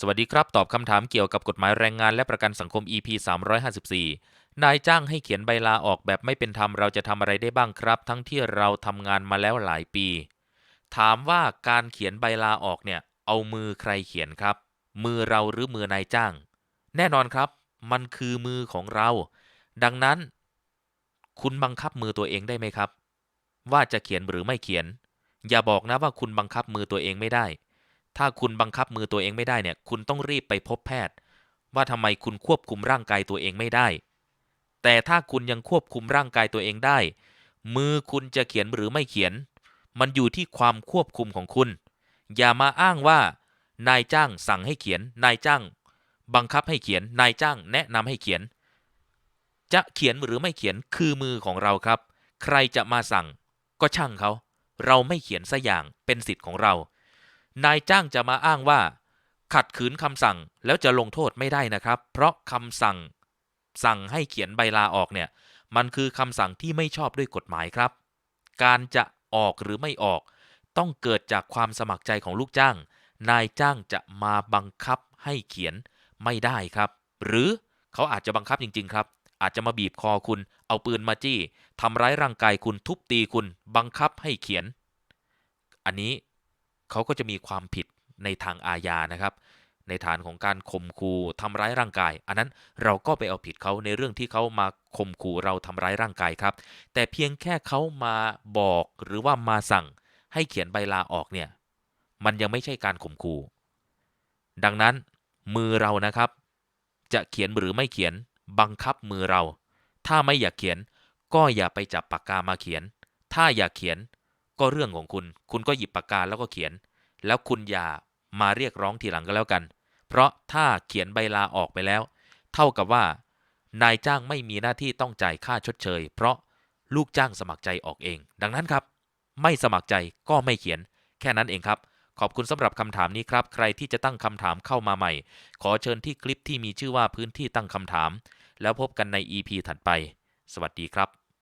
สวัสดีครับ ตอบคำถามเกี่ยวกับกฎหมายแรงงานและประกันสังคม EP 354 นายจ้างให้เขียนใบลาออกแบบไม่เป็นธรรม เราจะทำอะไรได้บ้างครับ ทั้งที่เราทำงานมาแล้วหลายปี ถามว่าการเขียนใบลาออกเนี่ย เอามือใครเขียนครับ มือเราหรือมือนายจ้าง แน่นอนครับ มันคือมือของเรา ดังนั้น คุณบังคับมือตัวเองได้ไหมครับ ว่าจะเขียนหรือไม่เขียน อย่าบอกนะว่าคุณบังคับมือตัวเองไม่ได้ ถ้าคุณบังคับมือตัวเองไม่ได้เนี่ย คุณต้องรีบไปพบแพทย์ ว่าทำไมคุณควบคุมร่างกายตัวเองไม่ได้ แต่ถ้าคุณยังควบคุมร่างกายตัวเองได้ มือคุณจะเขียนหรือไม่เขียน มันอยู่ที่ความควบคุมของคุณ อย่ามาอ้างว่า นายจ้างสั่งให้เขียน นายจ้าง บังคับให้เขียน นายจ้างแนะนำให้เขียน จะเขียนหรือไม่เขียนคือมือของเราครับ ใครจะมาสั่ง ก็ช่างเขา เราไม่เขียนสัอย่างเป็นสิทธิ์ของเรา นายจ้างจะมาอ้างว่า ขัดขืนคำสั่งแล้วจะลงโทษไม่ได้นะครับ เพราะคำสั่ง สั่งให้เขียนใบลาออกเนี่ย มันคือคำสั่งที่ไม่ชอบด้วยกฎหมายครับ การจะออกหรือไม่ออก ต้องเกิดจากความสมัครใจของลูกจ้าง นายจ้างจะมาบังคับให้เขียนไม่ได้ครับ หรือเขาอาจจะบังคับจริง ๆ ครับ อาจจะมาบีบคอคุณ เอาปืนมาจี้ทำร้ายร่างกายคุณทุบตีคุณ บังคับให้เขียน อันนี้ เขาก็จะมีความผิดในทางอาญานะครับ ในฐานของการข่มขู่ทำร้ายร่างกาย อันนั้นเราก็ไปเอาผิดเขาในเรื่องที่เขามาข่มขู่เราทำร้ายร่างกายครับ แต่เพียงแค่เขามาบอกหรือว่ามาสั่งให้เขียนใบลาออกเนี่ย มันยังไม่ใช่การข่มขู่ดังนั้นมือเรานะครับ จะเขียนหรือไม่เขียนบังคับมือเรา ถ้าไม่อยากเขียนก็อย่าไปจับปากกามาเขียน ถ้าอยากเขียน ก็เรื่องของคุณ คุณก็หยิบปากกาแล้วก็เขียน แล้วคุณอย่ามาเรียกร้องทีหลังก็แล้วกัน เพราะถ้าเขียนใบลาออกไปแล้ว เท่ากับว่า นายจ้างไม่มีหน้าที่ต้องจ่ายค่าชดเชย เพราะลูกจ้างสมัครใจออกเอง ดังนั้นครับ ไม่สมัครใจก็ไม่เขียน แค่นั้นเองครับ ขอบคุณสำหรับคำถามนี้ครับ ใครที่จะตั้งคำถามเข้ามาใหม่ ขอเชิญที่คลิปที่มีชื่อว่าพื้นที่ตั้งคำถาม แล้วพบกันใน EP ถัดไป สวัสดีครับ